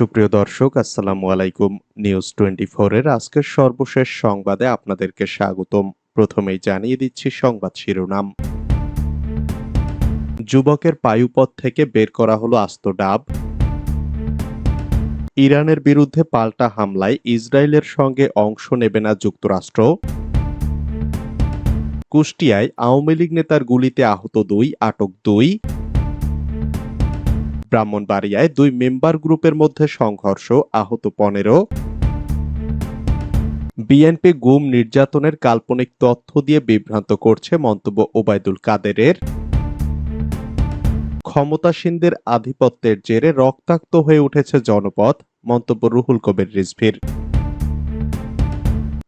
সুপ্রিয় দর্শক, আসসালামু আলাইকুম। নিউজ টোয়েন্টি এর আজকের সর্বশেষ সংবাদে আপনাদেরকে স্বাগতম। প্রথমেই জানিয়ে দিচ্ছি সংবাদ শিরোনাম। যুবকের পায়ুপথ থেকে বের করা হলো আস্ত ডাব। ইরানের বিরুদ্ধে পাল্টা হামলায় ইসরায়েলের সঙ্গে অংশ নেবে না যুক্তরাষ্ট্র। কুষ্টিয়ায় আওয়ামী লীগ নেতার গুলিতে আহত দুই, আটক দুই। ব্রাহ্মণবাড়িয়ায় দুই মেম্বার গ্রুপের মধ্যে সংঘর্ষ, আহত পনেরো। বিএনপি গুম নির্যাতনের কাল্পনিক তথ্য দিয়ে বিভ্রান্ত করছে মন্তব্য ওবায়দুল কাদেরের। ক্ষমতাসীনদের আধিপত্যের জেরে রক্তাক্ত হয়ে উঠেছে জনপথ মন্তব্য রুহুল কবির রিজভির।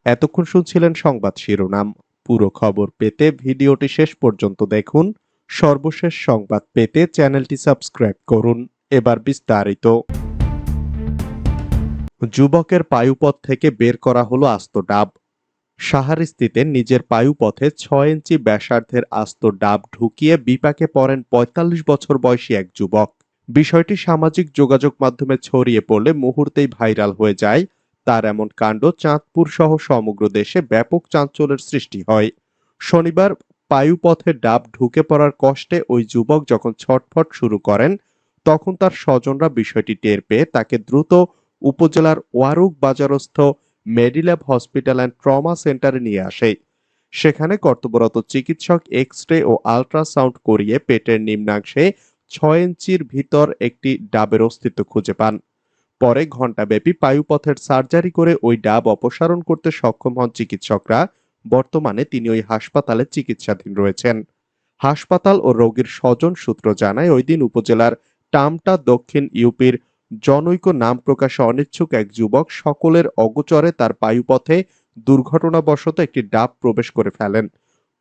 এতক্ষণ শুনছিলেন সংবাদ শিরোনাম। পুরো খবর পেতে ভিডিওটি শেষ পর্যন্ত দেখুন। সর্বশেষ সংবাদ পেতে চ্যানেলটি সাবস্ক্রাইব করুন। এবার বিস্তারিত। যুবকের পায়ুপথ থেকে বের করা হলো আস্ত ডাব। সাহারিস্তিতে নিজের পায়ুপথে ছয় ইঞ্চি ব্যাসার্ধের আস্ত ডাব ঢুকিয়ে বিপাকে পড়েন ৪৫ বছর বয়সী এক যুবক। বিষয়টি সামাজিক যোগাযোগ মাধ্যমে ছড়িয়ে পড়লে মুহূর্তেই ভাইরাল হয়ে যায়। তার এমন কাণ্ড চাঁদপুর সহ সমগ্র দেশে ব্যাপক চাঞ্চল্যের সৃষ্টি হয়। শনিবার পায়ুপথে ডাব ঢুকে পড়ার কষ্টে ওই যুবক যখন ছটফট শুরু করেন, তখন তার স্বজনরা বিষয়টি টের পেয়ে তাকে দ্রুত উপজেলার ওয়ারুক বাজারস্থ মেডিল্যাব হসপিটাল অ্যান্ড ট্রমা সেন্টারে নিয়ে আসে। সেখানে কর্তব্যরত চিকিৎসক এক্স রে ও আল্ট্রাসাউন্ড করিয়ে পেটের নিম্নাংশে ছয় ইঞ্চির ভিতর একটি ডাবের অস্তিত্ব খুঁজে পান। পরে ঘণ্টাব্যাপী পায়ুপথের সার্জারি করে ওই ডাব অপসারণ করতে সক্ষম হন চিকিৎসকরা। বর্তমানে তিনি ওই হাসপাতালে চিকিৎসাধীন রয়েছেন। হাসপাতাল ও রোগীর স্বজন সূত্র জানায়, ওই দিন উপজেলার টামটা দক্ষিণ ইউপির জনৈক নাম প্রকাশে অনিচ্ছুক এক যুবক সকলের অগোচরে তার বায়ুপথে দুর্ঘটনাবশত একটি ডাব প্রবেশ করে ফেলেন।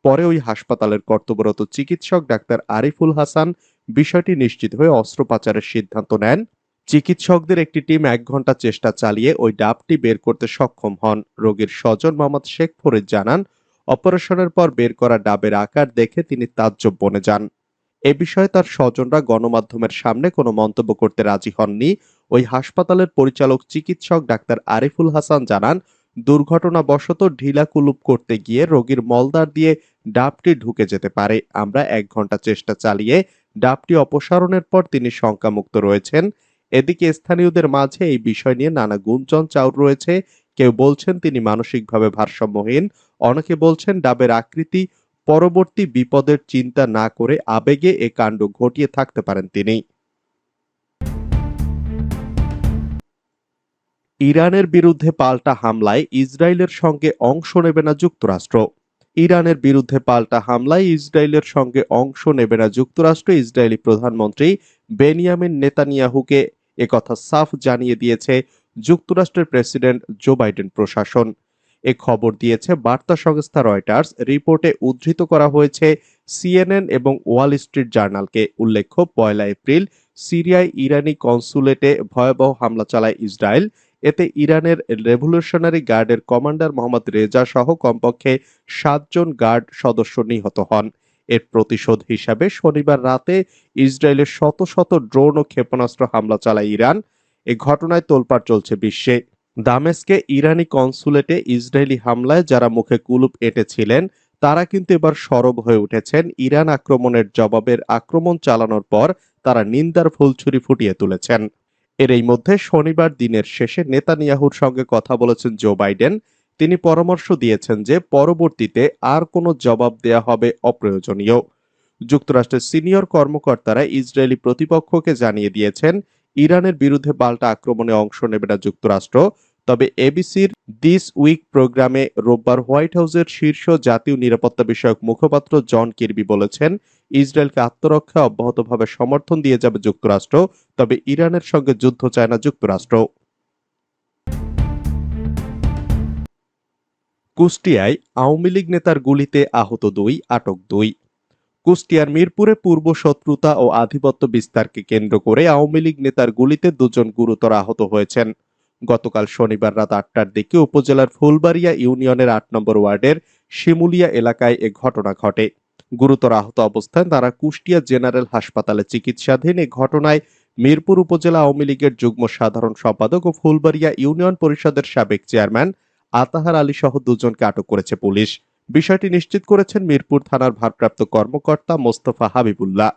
পরে ওই হাসপাতালের কর্তব্যরত চিকিৎসক ডাক্তার আরিফুল হাসান বিষয়টি নিশ্চিত হয়ে অস্ত্রোপচারের সিদ্ধান্ত নেন। চিকিৎসকদের একটি টিম এক ঘণ্টা চেষ্টা চালিয়ে ওই ডাবটি বের করতে সক্ষম হন। রোগীর স্বজন মোহাম্মদ শেখ ফরিদ জানান, অপারেশনের পর বের করা ডাবের আকার দেখে তিনি তাজ্জব বনে যান। এ বিষয়ে তার স্বজনরা গণমাধ্যমের সামনে কোনো মন্তব্য করতে রাজি হননি। ওই হাসপাতালের পরিচালক চিকিৎসক ডাক্তার আরিফুল হাসান জানান, দুর্ঘটনাবশত ঢিলা কুলুপ করতে গিয়ে রোগীর মলদার দিয়ে ডাবটি ঢুকে যেতে পারে। আমরা এক ঘণ্টা চেষ্টা চালিয়ে ডাবটি অপসারণের পর তিনি শঙ্কামুক্ত রয়েছেন। এদিকে স্থানীয়দের মাঝে এই বিষয় নিয়ে নানা গুঞ্জন চাউর রয়েছে। কেউ বলছেন তিনি মানসিকভাবে ভারসাম্যহীন, অনেকে বলছেন ডাবের আকৃতি পরবর্তী বিপদের চিন্তা না করে আবেগে এ কাণ্ড ঘটিয়ে থাকতে পারেন তিনি। ইরানের বিরুদ্ধে পাল্টা হামলায় ইসরায়েলের সঙ্গে অংশ নেবে না যুক্তরাষ্ট্র। ইরানের বিরুদ্ধে পাল্টা হামলায় ইসরায়েলের সঙ্গে অংশ নেবে না যুক্তরাষ্ট্র। ইসরায়েলি প্রধানমন্ত্রী বেনিয়ামিন নেতানিয়াহুকে একথা সাফ জানিয়ে দিয়েছে যুক্তরাষ্ট্রের প্রেসিডেন্ট জো বাইডেন প্রশাসন। এ খবর দিয়েছে বার্তা সংস্থা রয়টার্স। রিপোর্টে উদ্ধৃত করা হয়েছে, সিএনএন এবং ওয়াল স্ট্রিট জার্নালকে উল্লেখ্য, পয়লা এপ্রিল সিরিয়ায় ইরানি কনসুলেটে ভয়াবহ হামলা চালায় ইসরায়েল। এতে ইরানের রেভলিউশনারি গার্ডের কমান্ডার মোহাম্মদ রেজা সহ কমপক্ষে সাতজন গার্ড সদস্য নিহত হন। এর প্রতিশোধ হিসাবে শনিবার রাতে ইসরায়েলের শত শত ড্রোন ও ক্ষেপণাস্ত্র হামলা চালায় ইরান। এ ঘটনায় তোলপাড় চলছে বিশ্বে। দামেস্কে ইরানি কনসুলেটে ইসরায়েলি হামলায় যারা মুখে কুলুপ এঁটেছিলেন, তারা কিন্তু এবার সরব হয়ে উঠেছেন। ইরান আক্রমণের জবাবের আক্রমণ চালানোর পর তারা নিন্দার ফুলছুরি ফুটিয়ে তুলেছেন। এর এই মধ্যে শনিবার দিনের শেষে নেতানিয়াহুর সঙ্গে কথা বলেছেন জো বাইডেন। তিনি পরামর্শ দিয়েছেন যে পরবর্তীতে আর কোনো জবাব দেয়া হবে অপ্রয়োজনীয়। যুক্তরাষ্ট্রের সিনিয়র কর্মকর্তারা ইসরায়েলি প্রতিপক্ষকে জানিয়ে দিয়েছেন, ইরানের বিরুদ্ধে পাল্টা আক্রমণে অংশ নেবে না যুক্তরাষ্ট্র। তবে এবিসির দিস উইক প্রোগ্রামে রোববার হোয়াইট হাউসের শীর্ষ জাতীয় নিরাপত্তা বিষয়ক মুখপাত্র জন কিরবি বলেছেন, ইসরায়েলকে আত্মরক্ষা অব্যাহতভাবে সমর্থন দিয়ে যাবে যুক্তরাষ্ট্র, তবে ইরানের সঙ্গে যুদ্ধ চায় না যুক্তরাষ্ট্র। কুষ্টিয়ায় আওয়ামী লীগ নেতার গুলিতে আহত দুই, আটক দুই। কুষ্টিয়ার মিরপুরে পূর্ব শত্রুতা ও আধিপত্য বিস্তারকে কেন্দ্র করে আওয়ামী লীগ নেতার গুলিতে দুজন গুরুতর আহত হয়েছেন। গতকাল শনিবার রাত আটটার দিকে উপজেলার ফুলবাড়িয়া ইউনিয়নের আট নম্বর ওয়ার্ডের শিমুলিয়া এলাকায় এ ঘটনা ঘটে। গুরুতর আহত অবস্থায় তারা কুষ্টিয়া জেনারেল হাসপাতালে চিকিৎসাধীন এ ঘটনায় মিরপুর উপজেলা আওয়ামী লীগের যুগ্ম সাধারণ সম্পাদক ও ফুলবাড়িয়া ইউনিয়ন পরিষদের সাবেক চেয়ারম্যান আতাহার আলী সহ দুজনকে আটক করেছে পুলিশ। বিষয়টি নিশ্চিত করেছেন মিরপুর থানার ভারপ্রাপ্ত কর্মকর্তা মোস্তফা হাবিবুল্লাহ।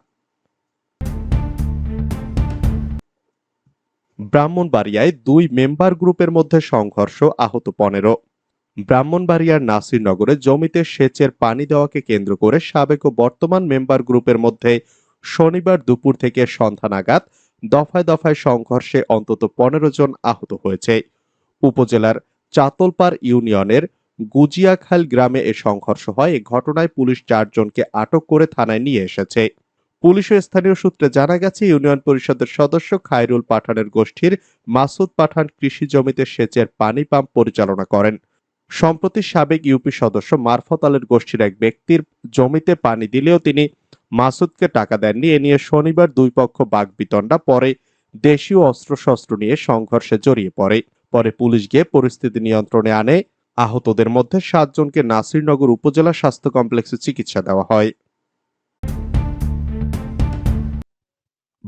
ব্রাহ্মণবাড়িয়ায় দুই মেম্বার গ্রুপের মধ্যে সংঘর্ষ আহত পনেরো। ব্রাহ্মণবাড়িয়ার নাসিরনগরে জমিতে সেচের পানি দেওয়াকে কেন্দ্র করে সাবেক ও বর্তমান মেম্বার গ্রুপের মধ্যে শনিবার দুপুর থেকে সন্ধ্যা নাগাদ দফায় দফায় সংঘর্ষে অন্তত পনেরো জন আহত হয়েছে। উপজেলার চাতলপাড় ইউনিয়নের গুজিয়াখাল গ্রামে এ সংঘর্ষ হয়। এ ঘটনায় পুলিশ চারজনকে আটক করে থানায় নিয়ে এসেছে। পুলিশ ও স্থানীয় সূত্রে জানা গেছে, ইউনিয়ন পরিষদের সদস্য খায়রুল পাঠানের গোষ্ঠীর মাসুদ পাঠান কৃষি জমিতে সেচের পানি পাম্প পরিচালনা করেন। সম্প্রতি সাবেক ইউপি সদস্য মারফত আলের গোষ্ঠীর এক ব্যক্তির জমিতে পানি দিলেও তিনি মাসুদকে টাকা দেননি। এ নিয়ে শনিবার দুই পক্ষ বাগবিতণ্ডা, পরে দেশীয় অস্ত্রশস্ত্র নিয়ে সংঘর্ষে জড়িয়ে পড়ে। পরে পুলিশ গিয়ে পরিস্থিতি নিয়ন্ত্রণে আনে। আহতদের মধ্যে সাতজনকে নাসিরনগর উপজেলা স্বাস্থ্য কমপ্লেক্সে চিকিৎসা দেওয়া হয়।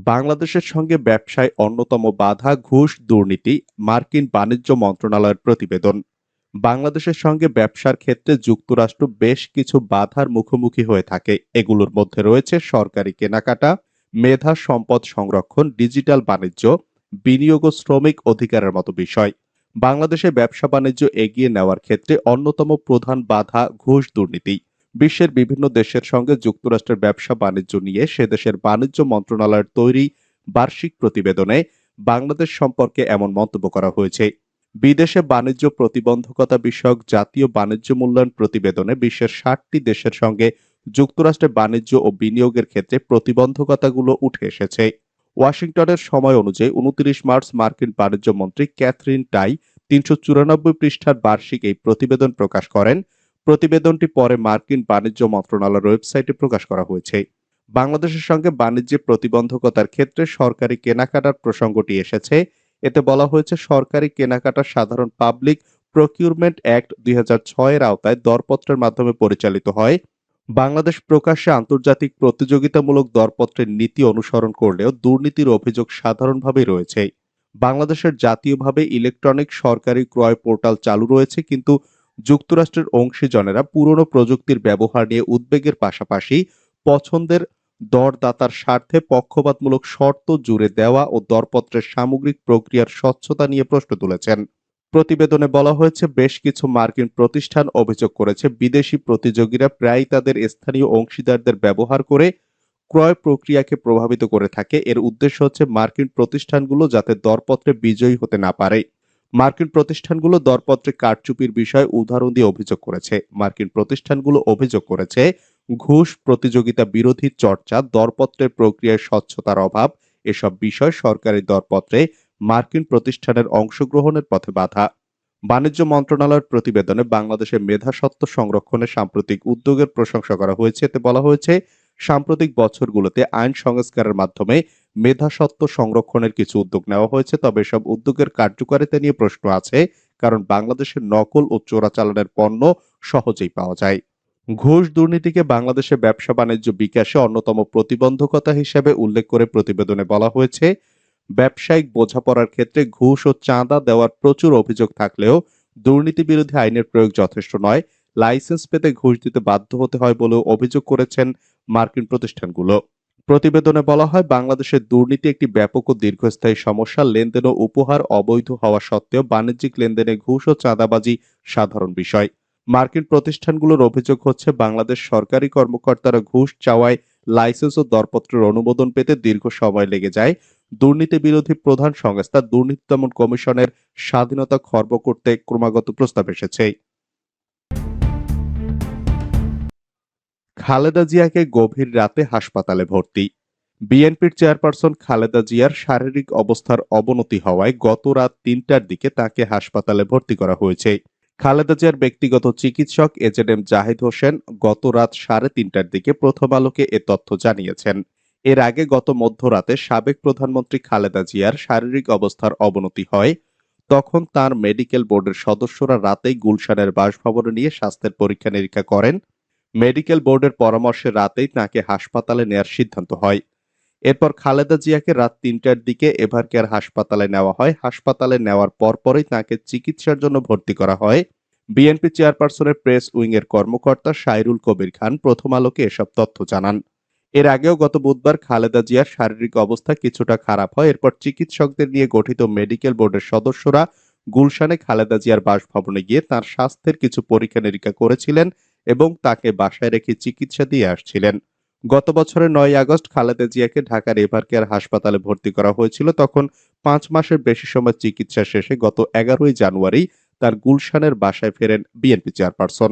বাংলাদেশের সঙ্গে ব্যবসায় অন্যতম বাধা ঘুষ, দুর্নীতি, মার্কিন বাণিজ্য মন্ত্রণালয়ের প্রতিবেদন। বাংলাদেশের সঙ্গে ব্যবসার ক্ষেত্রে যুক্তরাষ্ট্র বেশ কিছু বাধার মুখোমুখি হয়ে থাকে। এগুলোর মধ্যে রয়েছে সরকারি কেনাকাটা, মেধা সম্পদ সংরক্ষণ, ডিজিটাল বাণিজ্য বিনিয়োগ ও শ্রমিক অধিকারের মতো বিষয়। বাংলাদেশে ব্যবসা বাণিজ্য এগিয়ে নেওয়ার ক্ষেত্রে অন্যতম প্রধান বাধা ঘুষ দুর্নীতি। বিশ্বের বিভিন্ন দেশের সঙ্গে যুক্তরাষ্ট্রের ব্যবসা বাণিজ্য নিয়ে সে দেশের বাণিজ্য মন্ত্রণালয়ের তৈরি বার্ষিক প্রতিবেদনে বাংলাদেশ সম্পর্কে এমন মন্তব্য করা হয়েছে। বিদেশে বাণিজ্য প্রতিবন্ধকতা বিষয়ক জাতীয় বাণিজ্য মূল্যায়ন প্রতিবেদনে বিশ্বের ষাটটি দেশের সঙ্গে যুক্তরাষ্ট্রের বাণিজ্য ও বিনিয়োগের ক্ষেত্রে প্রতিবন্ধকতাগুলো উঠে এসেছে। ওয়াশিংটনের সময় অনুযায়ী উনত্রিশ মার্চ মার্কিন বাণিজ্য মন্ত্রী ক্যাথরিন টাই তিনশো চুরানব্বই পৃষ্ঠার বার্ষিক এই প্রতিবেদন প্রকাশ করেন। প্রতিবেদনটি পরে মার্কিন বাণিজ্য মন্ত্রণালয়ের ওয়েবসাইটে প্রকাশ করা হয়েছে। বাংলাদেশের সঙ্গে বাণিজ্যে প্রতিবন্ধকতার ক্ষেত্রে সরকারি কেনাকাটার প্রসঙ্গটি এসেছে। এতে বলা হয়েছে, সরকারি কেনাকাটা সাধারণ পাবলিক প্রকিউরমেন্ট অ্যাক্ট দুই এর আওতায় দরপত্রের মাধ্যমে পরিচালিত হয়। বাংলাদেশ প্রকাশ্যে আন্তর্জাতিক প্রতিযোগিতামূলক দরপত্রের নীতি অনুসরণ করলেও দুর্নীতির অভিযোগ সাধারণভাবেই রয়েছে। বাংলাদেশের জাতীয়ভাবে ইলেকট্রনিক সরকারি ক্রয় পোর্টাল চালু রয়েছে, কিন্তু যুক্তরাষ্ট্রের অংশীজনেরা পুরনো প্রযুক্তির ব্যবহার নিয়ে উদ্বেগের পাশাপাশি পছন্দের দরদাতার স্বার্থে পক্ষপাতমূলক শর্ত জুড়ে দেওয়া ও দরপত্রের সামগ্রিক প্রক্রিয়ার স্বচ্ছতা নিয়ে প্রশ্ন তুলেছেন। প্রতিবেদনে বলা হয়েছে, বেশ কিছু মার্কিন প্রতিষ্ঠান অভিযোগ করেছে, বিদেশি প্রতিযোগীরা প্রায় তাদের স্থানীয় অংশীদারদের ব্যবহার করে ক্রয় প্রক্রিয়াকে প্রভাবিত করে থাকে। এর উদ্দেশ্য হচ্ছে মার্কিন প্রতিষ্ঠানগুলো যাতে দরপত্রে বিজয়ী হতে না পারে। মার্কিন প্রতিষ্ঠানগুলো দরপত্রে কারচুপির বিষয়ে উদাহরণ দিয়ে অভিযোগ করেছে। মার্কিন প্রতিষ্ঠানগুলো অভিযোগ করেছে, ঘুষ প্রতিযোগিতা বিরোধী চর্চা, দরপত্রের প্রক্রিয়ায় স্বচ্ছতার অভাব, এসব বিষয় সরকারি দরপত্রে মার্কিন প্রতিষ্ঠানের অংশগ্রহণের পথে বাধা। বাণিজ্য মন্ত্রণালয়ের প্রতিবেদনে বাংলাদেশের মেধাসত্ত্ব সংরক্ষণে সাম্প্রতিক উদ্যোগের প্রশংসা করা হয়েছে। এতে বলা হয়েছে, সাম্প্রতিক বছরগুলোতে আইন সংস্কারের মাধ্যমে মেধাসত্ত্ব সংরক্ষণের কিছু উদ্যোগ নেওয়া হয়েছে, তবে সব উদ্যোগের কার্যকারিতা নিয়ে প্রশ্ন আছে, কারণ বাংলাদেশের নকল ও চোরাচালানের পণ্য সহজেই পাওয়া যায়। ঘুষ দুর্নীতিকে বাংলাদেশে ব্যবসা বাণিজ্য বিকাশে অন্যতম প্রতিবন্ধকতা হিসেবে উল্লেখ করে প্রতিবেদনে বলা হয়েছে ব্যবসায়িক বোঝাপড়ার ক্ষেত্রে ঘুষ ও চাঁদা দেওয়ার প্রচুর অভিযোগ থাকলেও দুর্নীতি বিরোধী আইনের প্রয়োগ যথেষ্ট নয়। লাইসেন্স পেতে ঘুষ দিতে বাধ্য হতে হয় বলেও অভিযোগ করেছেন মার্কিন প্রতিষ্ঠানগুলো। প্রতিবেদনে বলা হয়, বাংলাদেশের দুর্নীতি একটি ব্যাপক ও দীর্ঘস্থায়ী সমস্যা। লেনদেন ও উপহার অবৈধ হওয়া সত্ত্বেও বাণিজ্যিক লেনদেনে ঘুষ ও চাঁদাবাজি সাধারণ বিষয়। মার্কিন প্রতিষ্ঠানগুলোর অভিযোগ হচ্ছে, বাংলাদেশ সরকারি কর্মকর্তারা ঘুষ চাওয়ায় লাইসেন্স ও দরপত্রের অনুমোদন পেতে দীর্ঘ সময় লেগে যায়। দুর্নীতি বিরোধী প্রধান সংস্থা দুর্নীতি দমন কমিশনের স্বাধীনতা খর্ব করতে ক্রমাগত প্রস্তাব এসেছে। খালেদা জিয়াকে গভীর রাতে হাসপাতালে ভর্তি। বিএনপির চেয়ারপারসন খালেদা জিয়ার শারীরিক অবস্থার অবনতি হওয়ায় গত রাত তিনটার দিকে তাকে হাসপাতালে ভর্তি করা হয়েছে। খালেদা জিয়ার ব্যক্তিগত চিকিৎসক এজেড এম জাহিদ হোসেন গত রাত সাড়ে তিনটার দিকে প্রথম আলোকে এ তথ্য জানিয়েছেন। এর আগে গত মধ্যরাতে সাবেক প্রধানমন্ত্রী খালেদা জিয়ার শারীরিক অবস্থার অবনতি হয়, তখন তার মেডিকেল বোর্ডের সদস্যরা রাতেই গুলশানের বাসভবনে নিয়ে স্বাস্থ্যের পরীক্ষা নিরীক্ষা করেন। মেডিকেল বোর্ডের পরামর্শে রাতেই তাকে হাসপাতালে নেয়ার সিদ্ধান্ত হয়। এরপর খালেদা জিয়াকে রাত তিনটার দিকে এভারকেয়ার হাসপাতালে নেওয়া হয়। হাসপাতালে নেওয়ার পরপরই তাকে চিকিৎসার জন্য ভর্তি করা হয়। বিএনপি চেয়ারপারসনের প্রেস উইংয়ের কর্মকর্তা সাইরুল কবির খান প্রথম আলোকে এসব তথ্য জানান। এর আগেও গত বুধবার খালেদা জিয়ার শারীরিক অবস্থা কিছুটা খারাপ হয়। এরপর চিকিৎসকদের নিয়ে গঠিত মেডিকেল বোর্ডের সদস্যরা গুলশানে খালেদা জিয়ার বাসভবনে গিয়ে তার স্বাস্থ্যের কিছু পরীক্ষা নিরীক্ষা করেছিলেন এবং তাকে বাসায় রেখে চিকিৎসা দিয়ে আসছিলেন। গত বছরের নয় আগস্ট খালেদা জিয়াকে ঢাকার এভার কেয়ার হাসপাতালে ভর্তি করা হয়েছিল। তখন পাঁচ মাসের বেশি সময় চিকিৎসা শেষে গত এগারোই জানুয়ারি তার গুলশানের বাসায় ফেরেন বিএনপি চেয়ারপারসন।